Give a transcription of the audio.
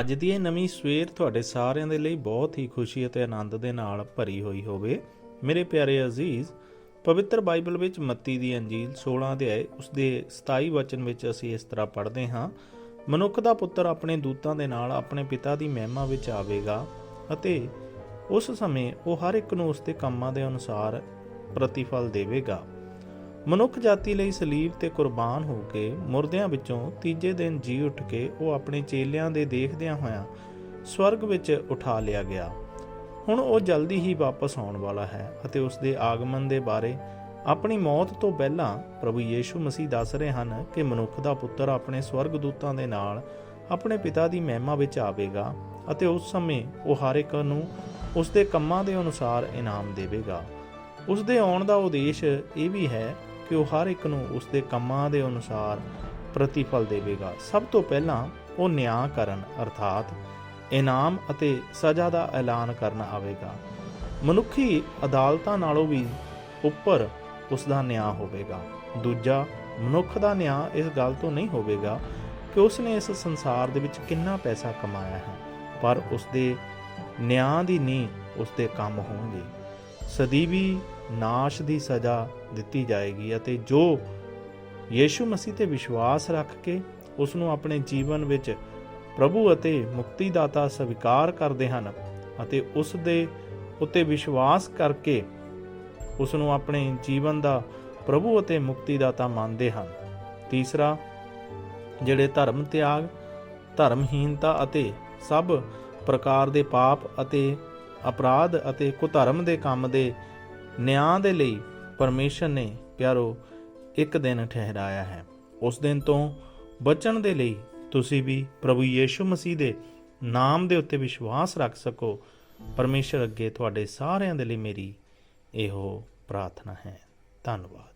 ਅੱਜ ਦੀ ਇਹ ਨਵੀਂ ਸਵੇਰ ਤੁਹਾਡੇ ਸਾਰਿਆਂ ਦੇ ਲਈ ਬਹੁਤ ਹੀ ਖੁਸ਼ੀ ਅਤੇ ਆਨੰਦ ਦੇ ਨਾਲ ਭਰੀ ਹੋਈ ਹੋਵੇ। ਮੇਰੇ ਪਿਆਰੇ ਅਜ਼ੀਜ਼, ਪਵਿੱਤਰ ਬਾਈਬਲ ਵਿੱਚ ਮੱਤੀ ਦੀ ਅੰਜੀਲ 16 ਅਧਿਆਏ ਉਸ ਦੇ 27 ਵਚਨ ਵਿੱਚ ਅਸੀਂ ਇਸ ਤਰ੍ਹਾਂ ਪੜ੍ਹਦੇ ਹਾਂ, ਮਨੁੱਖ ਦਾ ਪੁੱਤਰ ਆਪਣੇ ਦੂਤਾਂ ਦੇ ਨਾਲ ਆਪਣੇ ਪਿਤਾ ਦੀ ਮਹਿਮਾ ਵਿੱਚ ਆਵੇਗਾ ਅਤੇ ਉਸ ਸਮੇਂ ਉਹ ਹਰ ਇੱਕ ਨੂੰ ਉਸ ਦੇ ਕੰਮਾਂ ਦੇ ਅਨੁਸਾਰ ਪ੍ਰਤੀਫਲ ਦੇਵੇਗਾ। ਮਨੁੱਖ ਜਾਤੀ ਲਈ ਸਲੀਬ ਤੇ ਕੁਰਬਾਨ ਹੋ ਕੇ ਮੁਰਦਿਆਂ ਵਿੱਚੋਂ ਤੀਜੇ ਦਿਨ ਜੀ ਉੱਠ ਕੇ ਉਹ ਆਪਣੇ ਚੇਲਿਆਂ ਦੇ ਦੇਖਦਿਆਂ ਹੋਇਆਂ ਸਵਰਗ ਵਿੱਚ ਉਠਾ ਲਿਆ ਗਿਆ। ਹੁਣ ਉਹ ਜਲਦੀ ਹੀ ਵਾਪਸ ਆਉਣ ਵਾਲਾ ਹੈ ਅਤੇ ਉਸ ਦੇ ਆਗਮਨ ਦੇ ਬਾਰੇ ਆਪਣੀ ਮੌਤ ਤੋਂ ਪਹਿਲਾਂ ਪ੍ਰਭੂ ਯੀਸ਼ੂ ਮਸੀਹ ਦੱਸ ਰਹੇ ਹਨ ਕਿ ਮਨੁੱਖ ਦਾ ਪੁੱਤਰ ਆਪਣੇ ਸਵਰਗ ਦੂਤਾਂ ਦੇ ਨਾਲ ਆਪਣੇ ਪਿਤਾ ਦੀ ਮਹਿਮਾ ਵਿੱਚ ਆਵੇਗਾ ਅਤੇ ਉਸ ਸਮੇਂ ਉਹ ਹਰ ਇੱਕ ਨੂੰ ਉਸ ਦੇ ਕੰਮਾਂ ਦੇ ਅਨੁਸਾਰ ਇਨਾਮ ਦੇਵੇਗਾ। ਉਸ ਦੇ ਆਉਣ ਦਾ ਉਦੇਸ਼ ਇਹ ਵੀ ਹੈ ਕਿ ਉਹ ਹਰ ਇੱਕ ਨੂੰ ਉਸ ਦੇ ਕੰਮਾਂ ਦੇ ਅਨੁਸਾਰ ਪ੍ਰਤੀਫਲ ਦੇਵੇਗਾ। ਸਭ ਤੋਂ ਪਹਿਲਾਂ ਉਹ ਨਿਆਂ ਕਰਨ, ਅਰਥਾਤ ਇਨਾਮ ਅਤੇ ਸਜ਼ਾ ਦਾ ਐਲਾਨ ਕਰਨ ਆਵੇਗਾ। ਮਨੁੱਖੀ ਅਦਾਲਤਾਂ ਨਾਲੋਂ ਵੀ ਉੱਪਰ ਉਸ ਦਾ ਨਿਆਂ ਹੋਵੇਗਾ। ਦੂਜਾ, ਮਨੁੱਖ ਦਾ ਨਿਆਂ ਇਸ ਗੱਲ ਤੋਂ ਨਹੀਂ ਹੋਵੇਗਾ ਕਿ ਉਸ ਨੇ ਇਸ ਸੰਸਾਰ ਦੇ ਵਿੱਚ ਕਿੰਨਾ ਪੈਸਾ ਕਮਾਇਆ ਹੈ, ਪਰ ਉਸ ਦੇ ਨਿਆਂ ਦੀ ਨੀਂਹ ਉਸ ਦੇ ਕੰਮ ਹੋਣਗੇ। ਸਦੀਵੀ ਨਾਸ਼ ਦੀ ਸਜ਼ਾ ਦਿੱਤੀ ਜਾਏਗੀ ਅਤੇ ਜੋ ਯੀਸ਼ੂ ਮਸੀਹ ਤੇ ਵਿਸ਼ਵਾਸ ਰੱਖ ਕੇ ਉਸ ਨੂੰ ਆਪਣੇ ਜੀਵਨ ਵਿੱਚ ਪ੍ਰਭੂ ਅਤੇ ਮੁਕਤੀ ਦਾਤਾ ਸਵੀਕਾਰ ਕਰਦੇ ਹਨ ਅਤੇ ਉਸ ਦੇ ਉੱਤੇ ਵਿਸ਼ਵਾਸ ਕਰਕੇ ਉਸ ਨੂੰ ਆਪਣੇ ਜੀਵਨ ਦਾ ਪ੍ਰਭੂ ਅਤੇ ਮੁਕਤੀ ਦਾਤਾ ਮੰਨਦੇ ਹਨ। ਤੀਸਰਾ, ਜਿਹੜੇ ਧਰਮ ਤਿਆਗ, ਧਰਮਹੀਨਤਾ ਅਤੇ ਸਭ ਪ੍ਰਕਾਰ ਦੇ ਪਾਪ ਅਤੇ ਅਪਰਾਧ ਅਤੇ ਕੁਧਰਮ ਦੇ ਕੰਮ ਦੇ ਨਿਆਂ ਦੇ ਲਈ ਪਰਮੇਸ਼ਰ ਨੇ, ਪਿਆਰੋ, ਇੱਕ ਦਿਨ ਠਹਿਰਾਇਆ ਹੈ। ਉਸ ਦਿਨ ਤੋਂ ਬਚਣ ਦੇ ਲਈ ਤੁਸੀਂ ਵੀ ਪ੍ਰਭੂ ਯੀਸ਼ੂ ਮਸੀਹ ਦੇ ਨਾਮ ਦੇ ਉੱਤੇ ਵਿਸ਼ਵਾਸ ਰੱਖ ਸਕੋ। ਪਰਮੇਸ਼ਰ ਅੱਗੇ ਤੁਹਾਡੇ ਸਾਰਿਆਂ ਦੇ ਲਈ ਮੇਰੀ ਇਹੋ ਪ੍ਰਾਰਥਨਾ ਹੈ। ਧੰਨਵਾਦ।